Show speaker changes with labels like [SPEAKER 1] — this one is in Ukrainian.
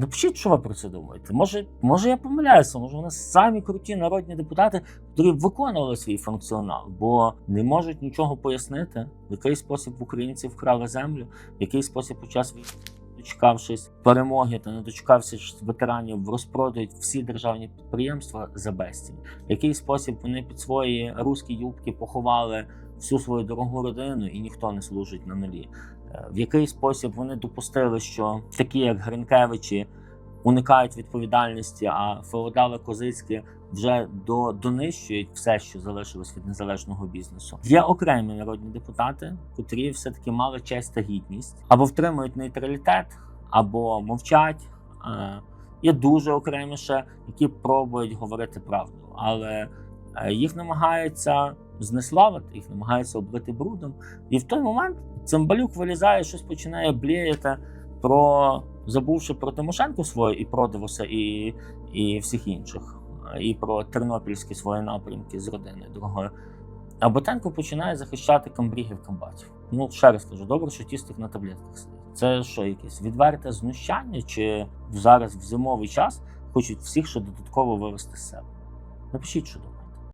[SPEAKER 1] Напишіть, що ви про це думаєте. Може, може я помиляюся, може вони самі круті народні депутати, які виконували свій функціонал, бо не можуть нічого пояснити, в який спосіб українці вкрали землю, в який спосіб під час війни, дочекавшись перемоги та не дочекавшись ветеранів, розпродають всі державні підприємства за безцінь. В який спосіб вони під свої руські юбки поховали всю свою дорогу родину і ніхто не служить на нулі. Е, В який спосіб вони допустили, що такі, як Гринкевичі, уникають відповідальності, а феодали козицькі вже до, донищують все, що залишилось від незалежного бізнесу. Є окремі народні депутати, котрі все-таки мали честь та гідність, або втримують нейтралітет, або мовчать. Е, Є дуже окремі ще, які пробують говорити правду, але е, їх намагаються знеславити, їх намагаються облити брудом. І в той момент Цимбалюк вилізає, щось починає бліяти про забувши про Тимошенко своє і про і, і всіх інших, і про тернопільські свої напрямки з родиною другою. А Ботенко починає захищати камбрігів комбатів. Ну, ще раз кажу, добре, що тістик на таблетках сидить. Це що, якесь відверте знущання, чи зараз в зимовий час хочуть всіх ще додатково вивести з себе? Напишіть, що думаєте.